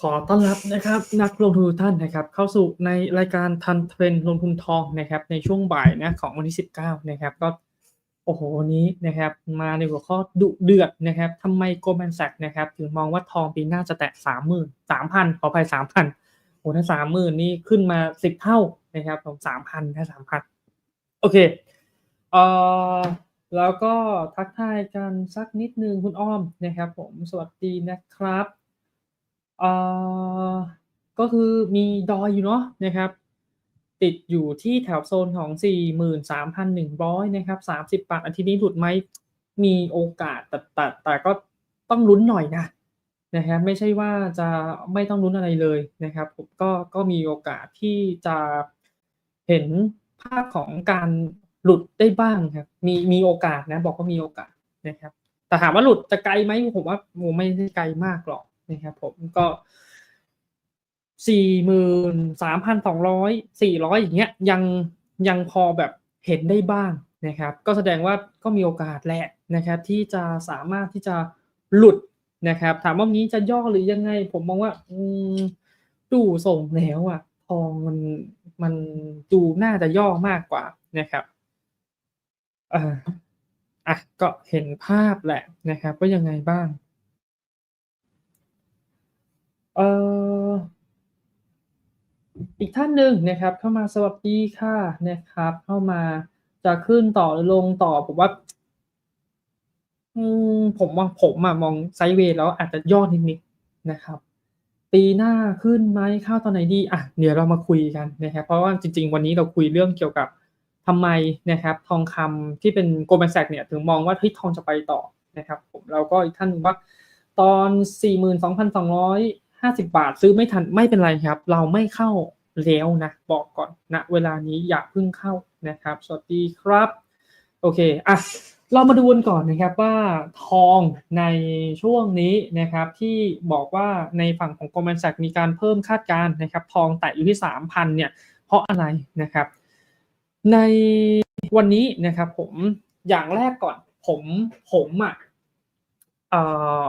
ขอต้อนรับนะครับนักลงทุนท่านนะครับเข้าสู่ในรายการทันเทรนลงทุนทองนะครับในช่วงบ่ายนะของวันที่ 19นะครับก็โอ้โหวันนี้นะครับมาในหัวข้อดุเดือดนะครับทำไมโกลแมนแซกนะครับถึงมองว่าทองปีหน้าจะแตะ30,000 3,000ขออภัย3,000โอ้ถ้า30,000นี่ขึ้นมา10เท่านะครับผม3,000ถ้า3,000โอเคเอ่อแล้วก็ทักทายกันสักนิดนึงคุณอ้อมนะครับผมสวัสดีนะครับ เอ่อก็คือมีดอยอยู่เนาะนะครับ ติดอยู่ที่แถวโซนของ 43,100 นะครับ 30บาทอาทิตย์นี้หลุดไหมมีโอกาสแต่แต่แต่ก็ต้องลุ้นหน่อยนะนะครับไม่ใช่ว่าจะไม่ต้องลุ้นอะไรเลยนะครับผมก็ก็มีโอกาสที่จะเห็นภาพของการหลุดได้บ้างครับ มีมีโอกาสนะ บอกว่ามีโอกาสนะครับ แต่ถามว่าหลุดจะไกลไหมผมว่าโมไม่ได้ไกลมากหรอก นะครับผมก็สี่หมื่นสามพันสองร้อยสี่ร้อยอย่างเงี้ยยังยังพอแบบเห็นได้บ้างนะครับ ก็แสดงว่าก็มีโอกาสแหละนะครับ ที่จะสามารถที่จะหลุดนะครับ ถามว่านี้จะย่อหรือยังไง ผมมองว่าดูส่งแล้วอะทองมันมันดูน่าจะย่อมากกว่านะครับอะก็เห็นภาพแหละนะครับว่ายังไงบ้าง อีกท่านหนึ่งนะครับ เข้ามาสวัสดีค่ะนะครับ เข้ามาจะขึ้นต่อหรือลงต่อผมว่า อืมผมว่าผมอะมองไซด์เวย์แล้วอาจจะย่อนิดๆนะครับ ปีหน้าขึ้นไหมเข้าตอนไหนดีอะเดี๋ยวเรามาคุยกันนะครับ เพราะว่าจริง ๆ วันนี้เราคุยเรื่องเกี่ยวกับทำไมนะครับ ทองคำที่เป็นโกลแมนแซกเนี่ย ถึงมองว่าเฮ้ยทองจะไปต่อนะครับ ผมแล้วก็อีกท่านหนึ่งว่า ตอน 50 บาทซื้อไม่ทันไม่เป็นไรครับ เราไม่เข้าแล้วนะ บอกก่อนณนะเวลานี้อย่าเพิ่งเข้านะครับ สวัสดีครับ โอเคอะเรามาดูกันก่อนนะครับว่าทองในช่วงนี้นะครับที่บอกว่าในฝั่งของ Goldman Sachs มีการเพิ่มคาดการณ์นะครับ ทองแตะอยู่ที่ 3,000เนี่ยเพราะอะไรนะครับ ในวันนี้นะครับผมอย่างแรกก่อนผมผมอะเอ่อ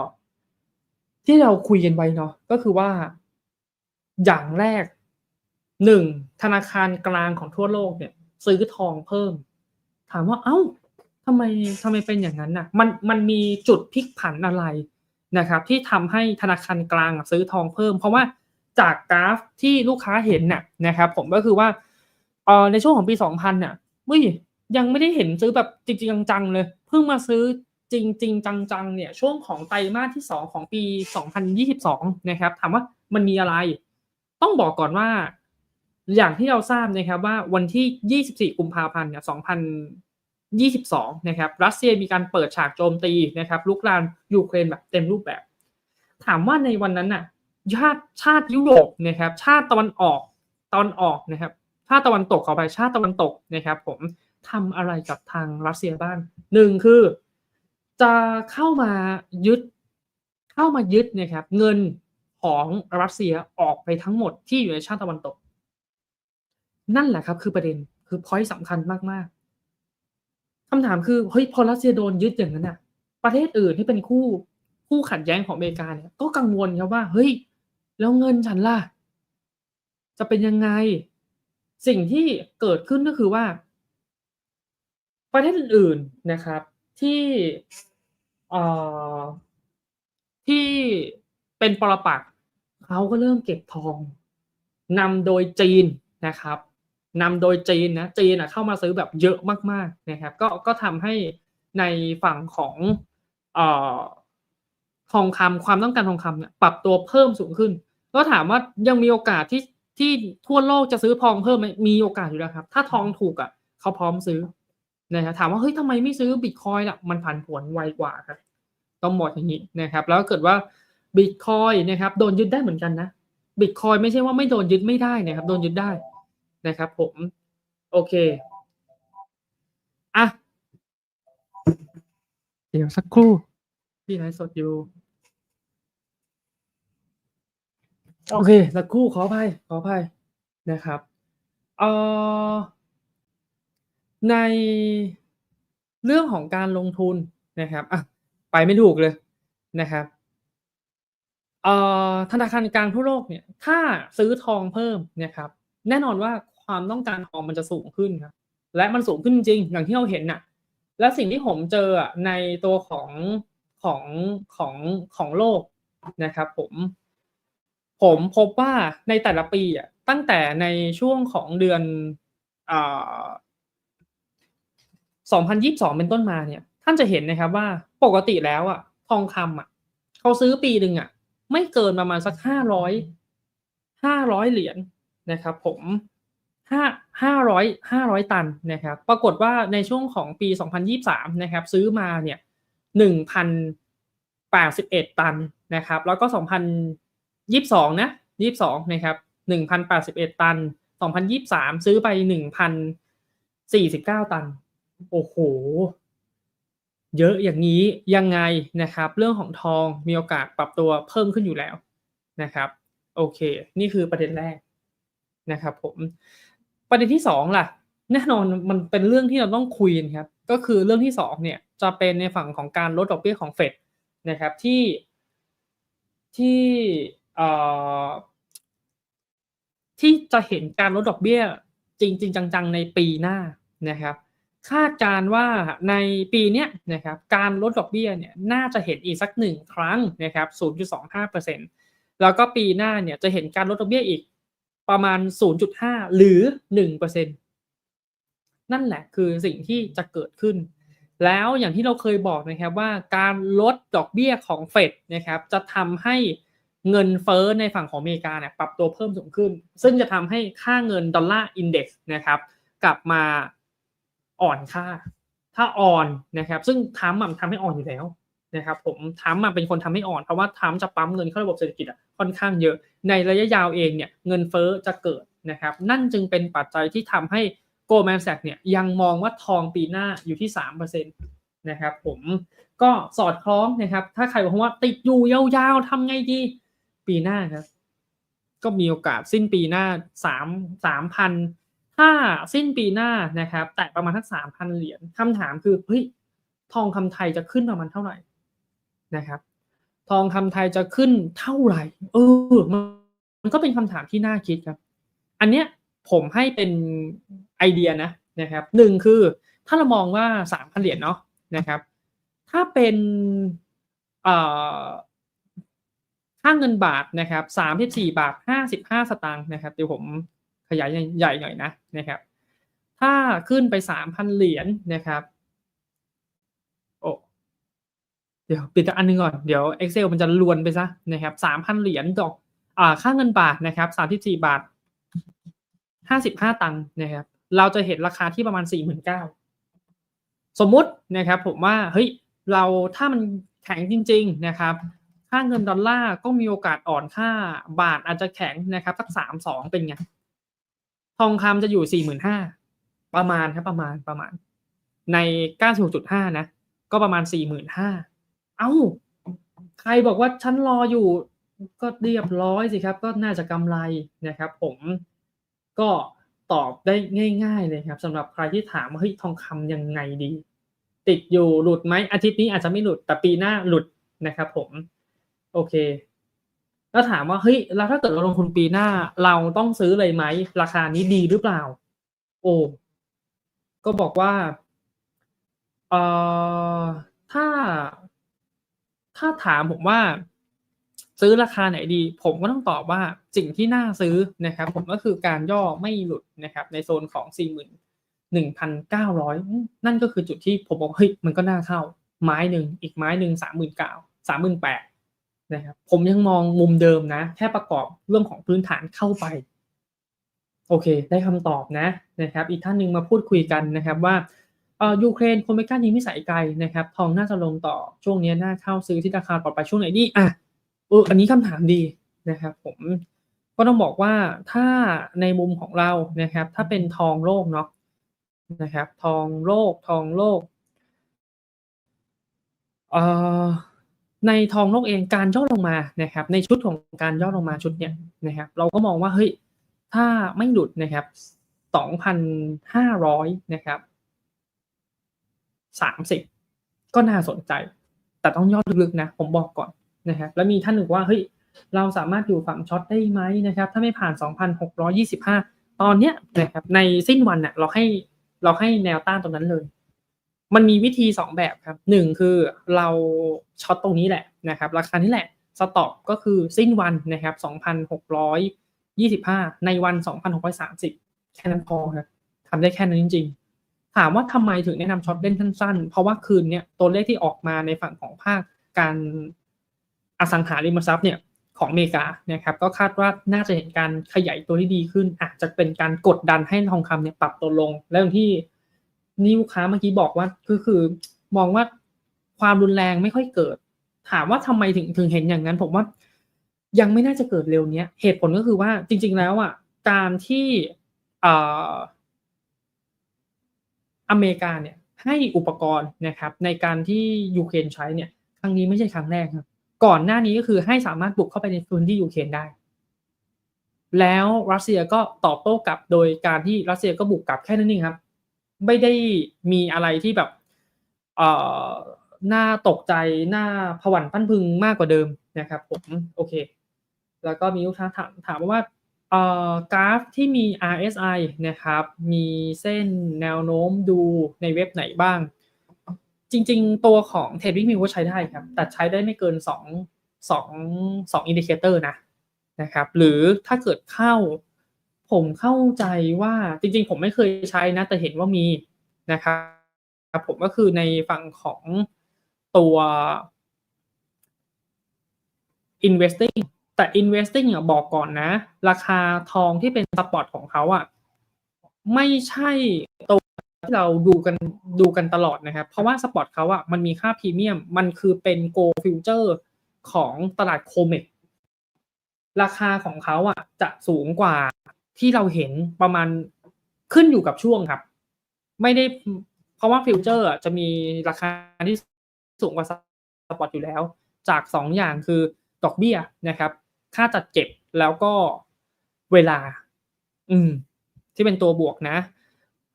ที่เราคุยกันไว้เนาะก็คือว่า อย่างแรกหนึ่งธนาคารกลางของทั่วโลกเนี่ย ซื้อทองเพิ่ม ถามว่าเอ้าทำไมทำไมเป็นอย่างนั้นน่ะ มันมันมีจุดพลิกผันอะไรนะครับ ที่ทำให้ธนาคารกลางซื้อทองเพิ่ม เพราะว่าจากกราฟที่ลูกค้าเห็นน่ะนะครับ ผมก็คือว่าเออในช่วงของปี 2000เนี่ยยังไม่ได้เห็นซื้อแบบจริงจังๆเลย เพิ่งมาซื้อ จริงๆจังๆเนี่ยช่วงของไตรมาสที่ 2 ของปี 2022 นะครับถามว่ามันมีอะไร ต้องบอกก่อนว่า อย่างที่เราทราบนะครับว่าวันที่ 24 กุมภาพันธ์เนี่ย2022 นะครับรัสเซียมีการเปิดฉากโจมตีนะครับลุกลามยูเครนแบบเต็มรูปแบบ ถามว่าในวันนั้นน่ะชาติชาติยุโรปนะครับชาติตะวันออกตอนออกนะครับชาติตะวันตกขอไปชาติตะวันตกนะครับ ผมทำอะไรกับทางรัสเซียบ้างหนึ่งคือ จะเข้ามายึดเข้ามายึดนะครับเงินของรัสเซียออกไปทั้งหมดที่อยู่ในชาติตะวันตก นั่นแหละครับ คือประเด็นคือพอยต์สำคัญมากๆคำถามคือเฮ้ยพอรัสเซียโดนยึดอย่างนั้นน่ะประเทศอื่นที่เป็นคู่คู่ขัดแย้งของอเมริกาเนี่ยก็กังวลครับว่าเฮ้ยแล้วเงินฉันล่ะ จะเป็นยังไง สิ่งที่เกิดขึ้นก็คือว่า ประเทศอื่นๆนะครับ ที่เอ่อที่เป็นปรปักษ์เขาก็เริ่มเก็บทองนำโดยจีนนะครับนำโดยจีนนะจีนอะเข้ามาซื้อแบบเยอะมากๆนะครับ ก็ก็ทำให้ในฝั่งของเอ่อทองคำความต้องการทองคำเนี่ยปรับตัวเพิ่มสูงขึ้น ก็ถามว่ายังมีโอกาสที่ที่ทั่วโลกจะซื้อทองเพิ่มไหมมีโอกาสอยู่แล้วครับ ถ้าทองถูกอะเขาพร้อมซื้อ นะครับถามว่าเฮ้ยทำไมไม่ซื้อบิตคอยล่ะมันผันผวนไวกว่าครับ ต้องบอกอย่างนี้นะครับ แล้วเกิดว่าบิตคอยนะครับโดนยึดได้เหมือนกันนะบิตคอยไม่ใช่ว่าไม่โดนยึดไม่ได้นะครับ โดนยึดได้นะครับ ผม โอเคอะเดี๋ยวสักครู่พี่ไลฟ์สดอยู่ โอเค สักครู่ขออภัยขออภัยนะครับเอ่อ ในเรื่องของการลงทุนนะครับอะไปไม่ถูกเลยนะครับเอ่อธนาคารกลางทั่วโลกเนี่ย ถ้าซื้อทองเพิ่มนะครับ แน่นอนว่าความต้องการทองมันจะสูงขึ้นครับ และมันสูงขึ้นจริงอย่างที่เราเห็นน่ะ และสิ่งที่ผมเจออะในตัวของของของของโลกนะครับผม ผมพบว่าในแต่ละปีอะตั้งแต่ในช่วงของเดือนอ 2022 เป็นต้นมาเนี่ย ท่านจะเห็นนะครับว่าปกติแล้วอะ ทองคำอะเขาซื้อปีหนึ่งอะ ไม่เกินประมาณสักห้าร้อยห้าร้อยเหรียญนะครับผมห้าห้าร้อยห้าร้อยตันนะครับ ปรากฏว่าในช่วงของปี 2023 นะครับ ซื้อมาเนี่ยหนึ่งพันแปดสิบเอ็ดตันนะครับ แล้วก็ 2022 นะ22นะครับ1,081 ตัน 2023 ซื้อไป 1,049 ตัน โอ้โห เยอะอย่างนี้ยังไงนะครับ เรื่องของทองมีโอกาสปรับตัวเพิ่มขึ้นอยู่แล้วนะครับ โอเค นี่คือประเด็นแรกนะครับ ผมประเด็นที่สองล่ะแน่นอนมันเป็นเรื่องที่เราต้องคุยครับ ก็คือเรื่องที่สองเนี่ยจะเป็นในฝั่งของการลดดอกเบี้ยของเฟดนะครับที่ที่เอ่อที่จะเห็นการลดดอกเบี้ยจริง ๆ จัง ๆ ในปีหน้านะครับ คาดการณ์ว่าในปีนี้นะครับการลดดอกเบี้ยเนี่ยน่าจะเห็นอีกสักหนึ่งครั้งนะครับ 0.25%แล้วก็ปีหน้าเนี่ยจะเห็นการลดดอกเบี้ยอีกประมาณ 0.5 หรือ 1%นั่นแหละคือสิ่งที่จะเกิดขึ้น แล้วอย่างที่เราเคยบอกนะครับว่าการลดดอกเบี้ยของเฟดนะครับจะทำให้เงินเฟ้อในฝั่งของอเมริกาเนี่ยปรับตัวเพิ่มสูงขึ้น ซึ่งจะทำให้ค่าเงินดอลลาร์อินเด็กซ์นะครับกลับมา อ่อนค่า ถ้าอ่อนนะครับ ซึ่งทรัมมันทำให้อ่อนอยู่แล้วนะครับผมทรัมมันเป็นคนทำให้อ่อนเพราะว่าทรัมจะปั๊มเงินเข้าระบบเศรษฐกิจค่อนข้างเยอะ ในระยะยาวเองเนี่ยเงินเฟ้อจะเกิดนะครับ นั่นจึงเป็นปัจจัยที่ทำให้โกลแมนแซกเนี่ยยังมองว่าทองปีหน้าอยู่ที่3%นะครับผมก็สอดคล้องนะครับ ถ้าใครบอกว่าติดอยู่ยาวๆทำไงดี ปีหน้าครับ ก็มีโอกาสสิ้นปีหน้าสามสามพัน ถ้าสิ้นปีหน้านะครับแต่ประมาณทักสามพันเหรียญคำถามคือเฮ้ยทองคำไทยจะขึ้นประมาณเท่าไหร่นะครับ ทองคำไทยจะขึ้นเท่าไหร่ เออมันก็เป็นคำถามที่น่าคิดครับ อันเนี้ยผมให้เป็นไอเดียนะนะครับหนึ่งคือถ้าเรามองว่าสามพันเหรียญเนาะนะครับ ถ้าเป็นเอ่อค่าเงินบาทนะครับสามสิบสี่บาทห้าสิบห้าสตางค์นะครับเดี๋ยวผม ขยายใหญ่หน่อยนะนะครับ ถ้าขึ้นไปสามพันเหรียญนะครับโอ้เดี๋ยวปิดอันนึงก่อนเดี๋ยว Excel มันจะลวนไปซะนะครับสามพันเหรียญดอกอ่าค่าเงินบาทนะครับสามสิบสี่บาทห้าสิบห้าตังค์นะครับ เราจะเห็นราคาที่ประมาณสี่หมื่นเก้าสมมุตินะครับ ผมว่าเฮ้ยเราถ้ามันแข็งจริง ๆนะครับค่าเงินดอลลาร์ก็มีโอกาสอ่อนค่าบาทอาจจะแข็งนะครับสักสามสองเป็นไง ทองคำจะอยู่สี่หมื่นห้าประมาณครับประมาณประมาณ ในเก้าสิบจุดห้านะ ก็ประมาณสี่หมื่นห้าเอ้า ใครบอกว่าฉันรออยู่ก็เรียบร้อยสิครับ ก็น่าจะกำไรนะครับ ผมก็ตอบได้ง่าย ๆ เลยครับสำหรับใครที่ถามว่าเฮ้ยทองคำยังไงดี ติดอยู่หลุดไหมอาทิตย์นี้อาจจะไม่หลุดแต่ปีหน้าหลุดนะครับ ผม โอเค แล้วถามว่าเฮ้ยแล้วถ้าเกิดเราลงทุนปีหน้า เราต้องซื้อเลยไหม ราคานี้ดีหรือเปล่า โอ้ก็บอกว่าเอ่อถ้า ถ้าถามผมว่า ซื้อราคาไหนดี ผมก็ต้องตอบว่าสิ่งที่น่าซื้อนะครับ ผมก็คือการย่อไม่หลุดนะครับ ในโซนของสี่หมื่นหนึ่งพันเก้าร้อยนั่นก็คือจุดที่ผมบอกเฮ้ยมันก็น่าเข้า ไม้หนึ่งอีกไม้หนึ่งสามหมื่นเก้าสามหมื่นแปด นะครับผมยังมองมุมเดิมนะ แค่ประกอบเรื่องของพื้นฐานเข้าไป โอเค ได้คำตอบนะนะครับ อีกท่านหนึ่งมาพูดคุยกันนะครับว่าเออยูเครนคงไม่กล้ายิงไม่ใส่ไกลนะครับ ทองน่าจะลงต่อช่วงนี้น่าเข้าซื้อที่ราคาต่อไปช่วงไหนดีอะเอออันนี้คำถามดีนะครับ ผมก็ต้องบอกว่าถ้าในมุมของเรานะครับ ถ้าเป็นทองโลกเนาะนะครับ ทองโลกทองโลกเอ่อ ในทองโลกเองการย่อลงมานะครับในชุดของการย่อลงมาชุดเนี้ยนะครับเราก็มองว่าเฮ้ยถ้าไม่หลุดนะครับสองพันห้าร้อยนะครับสามสิบก็น่าสนใจ แต่ต้องย่อลึกๆนะผมบอกก่อนนะครับแล้วมีท่านหนึ่งว่าเฮ้ยเราสามารถอยู่ฝั่งช็อตได้ไหมนะครับถ้าไม่ผ่าน 2,625 ตอนเนี้ยนะครับในสิ้นวันเน่ะเราให้เราให้แนวต้านตรงนั้นเลย มันมีวิธีสองแบบครับหนึ่งคือเราช็อตตรงนี้แหละนะครับ ราคานี้แหละสต็อปก็คือสิ้นวันนะครับ2,625 ในวัน 2,630 แค่นั้นพอครับทำได้แค่นั้นจริง ๆ ถามว่าทำไมถึงแนะนำช็อตเล่นสั้นๆ เพราะว่าคืนเนี้ยตัวเลขที่ออกมาในฝั่งของภาคการอสังหาริมทรัพย์เนี่ยของอเมริกานะครับก็คาดว่าน่าจะเห็นการขยายตัวที่ดีขึ้น อาจจะเป็นการกดดันให้ทองคำเนี่ยปรับตัวลง แล้วอย่างที่ นี่ลูกค้าเมื่อกี้บอกว่าก็คือ มองว่าความรุนแรงไม่ค่อยเกิด ถามว่าทำไมถึงถึงเห็นอย่างนั้น ผมว่ายังไม่น่าจะเกิดเร็วเนี้ย เหตุผลก็คือว่าจริง ๆ แล้วอะการที่เอ่ออเมริกาเนี่ยให้อุปกรณ์นะครับ ในการที่ยูเครนใช้เนี่ย ครั้งนี้ไม่ใช่ครั้งแรกครับก่อนหน้านี้ก็คือให้สามารถบุกเข้าไปในพื้นที่ยูเครนได้ แล้วรัสเซียก็ตอบโต้กลับโดยการที่รัสเซียก็บุกกลับแค่นั้นเองครับ ไม่ได้มีอะไรที่แบบเอ่อน่าตกใจน่าผวั่นพันพึงมากกว่าเดิมนะครับ ผมโอเค แล้วก็มีลูกค้าถามถามว่าเอ่อกราฟที่มี RSI นะครับ มีเส้นแนวโน้มดูในเว็บไหนบ้าง จริง ๆ ตัวของ Trading View ก็ใช้ได้ครับ แต่ใช้ได้ไม่เกิน 2 2 2 indicator นะนะครับ หรือถ้าเกิดเข้า ผมเข้าใจว่าจริงๆ ผมไม่เคยใช้นะ แต่เห็นว่ามีนะครับผมก็คือในฝั่งของตัว investing แต่ investing อะบอกก่อนนะ ราคาทองที่เป็นสปอตของเขาอะไม่ใช่ตัวที่เราดูกันดูกันตลอดนะครับ เพราะว่าสปอตเขาอะมันมีค่าพรีเมียม มันคือเป็นโกลฟิวเจอร์ของตลาดโคเมกราคาของเขาอะจะสูงกว่า ที่เราเห็นประมาณขึ้นอยู่กับช่วงครับ ไม่ได้เพราะว่าฟิวเจอร์จะมีราคาที่สูงกว่าสปอตอยู่แล้ว จากสองอย่างคือดอกเบี้ยนะครับ ค่าจัดเก็บแล้วก็เวลา อืม ที่เป็นตัวบวกนะ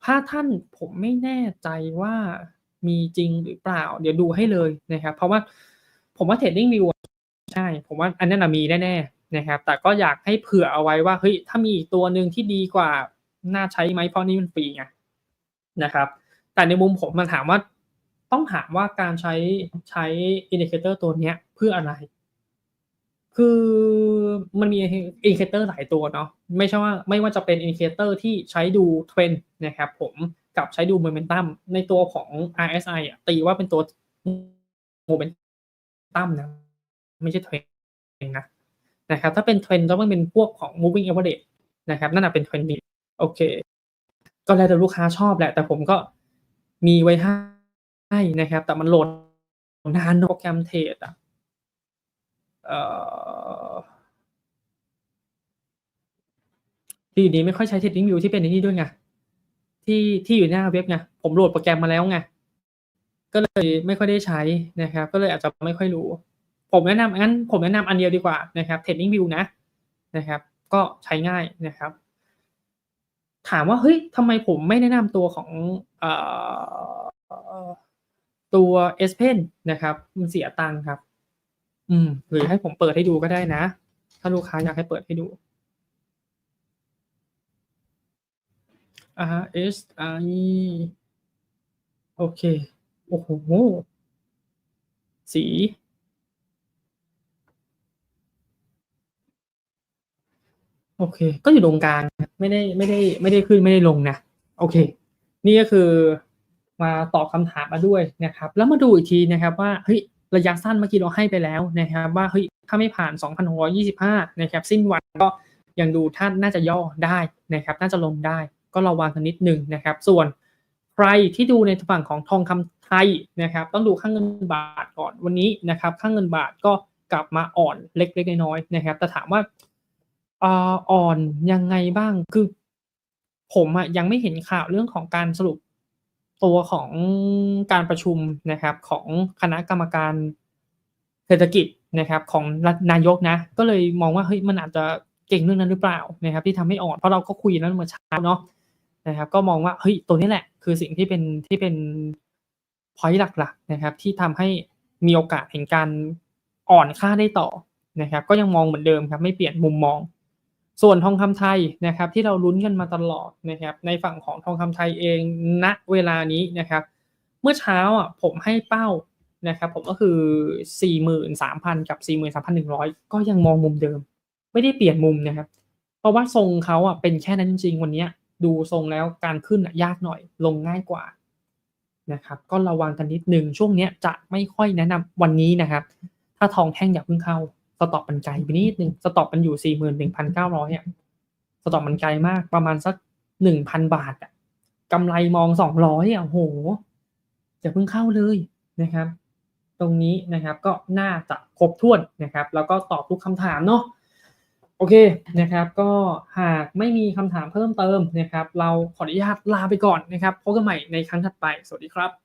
ถ้าท่านผมไม่แน่ใจว่ามีจริงหรือเปล่า เดี๋ยวดูให้เลยนะครับ เพราะว่าผมว่า Trading View ใช่ ผมว่าอันนั้นมีแน่ๆ นะครับ แต่ก็อยากให้เผื่อเอาไว้ว่าเฮ้ยถ้ามีอีกตัวหนึ่งที่ดีกว่าน่าใช้ไหมเพราะนี่มันฟรีไงนะครับ แต่ในมุมผมมันถามว่าต้องถามว่าการใช้ใช้อินดิเคเตอร์ตัวเนี้ยเพื่ออะไร คือมันมีอินดิเคเตอร์หลายตัวเนาะไม่ใช่ว่าไม่ว่าจะเป็นอินดิเคเตอร์ที่ใช้ดูเทรนด์นะครับผมกับใช้ดูโมเมนตัมในตัวของ RSI อะตีว่าเป็นตัวโมเมนตัมนะ ไม่ใช่เทรนด์นะ นะครับถ้าเป็นเทรนด์ต้องเป็นพวกของ moving average นะครับนั่นแหะเป็นเทรนด์ดีโอเค ก็แล้วแต่ลูกค้าชอบแหละ แต่ผมก็มีไว้ให้นะครับ แต่มันโหลดนานโปรแกรมเทรดอะเอ่อที่นี้ไม่ค่อยใช้ Trading View ที่เป็นในนี้ด้วยไงที่ที่อยู่หน้าเว็บไงผมโหลดโปรแกรมมาแล้วไงก็เลยไม่ค่อยได้ใช้นะครับ ก็เลยอาจจะไม่ค่อยรู้ ผมแนะนำงั้นผมแนะนำอันเดียวดีกว่านะครับ Trading View นะนะครับ ก็ใช้ง่ายนะครับ ถามว่าเฮ้ยทำไมผมไม่แนะนำตัวของออตัว S Pen นนะครับ มันเสียตังค์ครับ อืม หรือให้ผมเปิดให้ดูก็ได้นะ ถ้าลูกค้าอยากให้เปิดให้ดูอ่า S I โอเค โอ้โห สี โอเค ก็อยู่ตรงกลางไม่ได้ไม่ได้ไม่ได้ขึ้นไม่ได้ลงนะ โอเค นี่ก็คือมาตอบคำถามมาด้วยนะครับ แล้วมาดูอีกทีนะครับว่าเฮ้ยระยะสั้นเมื่อกี้เราให้ไปแล้วนะครับ ว่าเฮ้ยถ้าไม่ผ่าน 2,625 นะครับ สิ้นวันก็ยังดูท่านน่าจะย่อได้นะครับ น่าจะลงได้ก็ระวังกันนิดนึงนะครับ ส่วนใครที่ดูในฝั่งของทองคำไทยนะครับ ต้องดูค่างเงินบาทก่อนวันนี้นะครับค่างเงินบาทก็กลับมาอ่อนเล็กๆน้อยๆนะครับแต่ถามว่า อ่อนยังไงบ้างคือ ผมอะยังไม่เห็นข่าวเรื่องของการสรุปตัวของการประชุมนะครับ ของคณะกรรมการเศรษฐกิจนะครับของนายกนะ ก็เลยมองว่าเฮ้ยมันอาจจะเก่งเรื่องนั้นหรือเปล่านะครับ ที่ทำให้อ่อนเพราะเราก็คุยนั้นเมื่อเช้าเนาะนะครับ ก็มองว่าเฮ้ยตัวนี้แหละ คือสิ่งที่เป็นที่เป็นพอยต์หลักๆนะครับ ที่ทำให้มีโอกาสเห็นการอ่อนค่าได้ต่อนะครับ ก็ยังมองเหมือนเดิมครับ ไม่เปลี่ยนมุมมอง ส่วนทองคำไทยนะครับที่เราลุ้นกันมาตลอดนะครับในฝั่งของทองคำไทยเองณเวลานี้นะครับเมื่อเช้าอะผมให้เป้านะครับผมก็คือ 43,000 กับ 43,100 ก็ยังมองมุมเดิม ไม่ได้เปลี่ยนมุมนะครับ เพราะว่าทรงเขาอะเป็นแค่นั้นจริงๆวันนี้ดูทรงแล้วการขึ้นอะยากหน่อยลงง่ายกว่านะครับก็ระวังกันนิดนึงช่วงนี้จะไม่ค่อยแนะนำวันนี้นะครับ ถ้าทองแท่งอย่าเพิ่งเข้า สต็อปมันไกลไปนิดนึงสต็อปมันอยู่41,900อะสต็อปมันไกลมากประมาณสัก1,000บาทอะกำไรมอง200อะโหอย่าเพิ่งเข้าเลยนะครับ ตรงนี้นะครับก็น่าจะครบถ้วนนะครับ แล้วก็ตอบทุกคำถามเนาะโอเคนะครับ ก็หากไม่มีคำถามเพิ่มเติมนะครับ เราขออนุญาตลาไปก่อนนะครับพบกันใหม่ในครั้งถัดไป สวัสดีครับ